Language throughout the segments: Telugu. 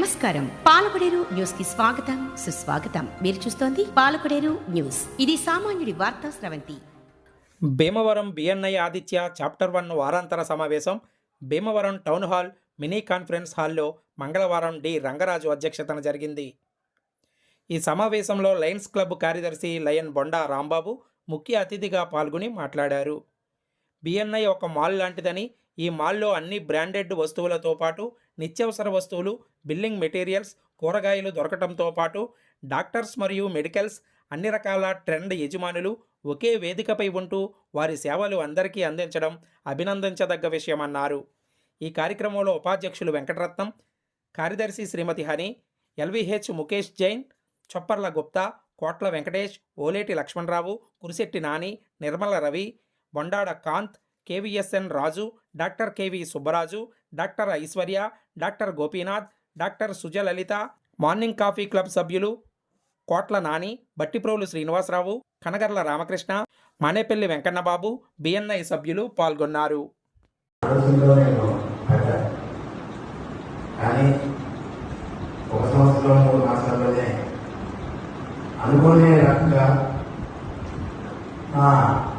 నమస్కారం. పాలకుడేరు న్యూస్కి స్వాగతం సుస్వాగతం. మీరు చూస్తోంది పాలకుడేరు న్యూస్. ఇది సామాన్యుడి వార్తా స్రవంతి. Bhimavaram BNI Aditya chapter one వారాంతర సమావేశం. Bhimavaram town hall mini conference హాల్లో మంగళవారం డి రంగరాజు అధ్యక్షతన జరిగింది. ఈ సమావేశంలో లయన్స్ క్లబ్ కార్యదర్శి లయన్ బొండా రాంబాబు ముఖ్య అతిథిగా పాల్గొని మాట్లాడారు. బిఎన్ఐ ఒక మాల్ లాంటిదని ఈ మాల్లో అన్ని బ్రాండెడ్ వస్తువులతో పాటు నిత్యావసర వస్తువులు బిల్లింగ్ మెటీరియల్స్ కూరగాయలు దొరకటంతో పాటు డాక్టర్స్ మరియు మెడికల్స్ అన్ని రకాల ట్రెండ్ యజమానులు ఒకే వేదికపై ఉంటూ వారి సేవలు అందరికీ అందించడం అభినందించదగ్గ విషయమన్నారు. ఈ కార్యక్రమంలో ఉపాధ్యక్షులు వెంకటరత్నం కార్యదర్శి Shrimati Hani LVH Mukesh Jain Chopparla Gupta Kotla Venkatesh Oleti Lakshmanarao Kurisetti Nani Nirmala Ravi Bondada Kanth KVSN Raju doctor KV Subbaraju doctor Aishwarya doctor Gopinath doctor Sujalalitha morning coffee club సభ్యులు కోట్ల నాని బట్టిప్రోలు శ్రీనివాసరావు కనగర్ల రామకృష్ణ మానేపల్లి వెంకన్నబాబు బిఎన్ఐ సభ్యులు పాల్గొన్నారు. కానీ ఒక మూడు మాసాల్లోనే అనుకునే రకంగా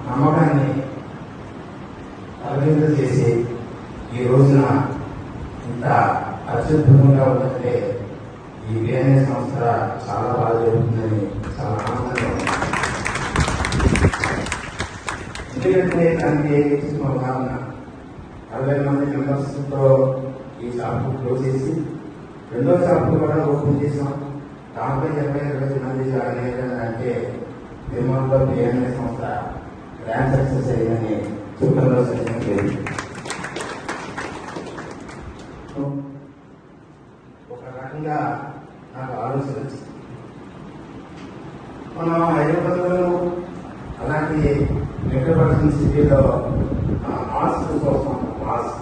నమ్మకాన్ని అభివృద్ధి చేసి ఈ రోజున ఇంత అత్యద్భుతంగా ఉందంటే ఈ బిఎన్ఏ సంస్థ చాలా బాగా జరుగుతుందని చాలా ఆనందంగా ఉంది. ఎందుకంటే దానికి ఇచ్చిన ఉదాహరణ అరవై మంది మెంబర్స్తో ఈ షాప్ క్లోజ్ చేసి రెండో షాప్ కూడా ఓపెన్ చేసాం దాంట్లో ఇరవై ఇరవై మంది జాయిన్ అయ్యారంటే నిర్మాణంలో బిఎన్ఏ సంస్థ గ్రాండ్ సక్సెస్ అయ్యిందని చూడంలో సత్యం లేదు ఒక రకంగా నాకు ఆలోచన వచ్చింది మనం హైదరాబాద్లో అలాంటి మెట్రోపాలిటన్ సిటీలో మాస్క్ కోసం మాస్క్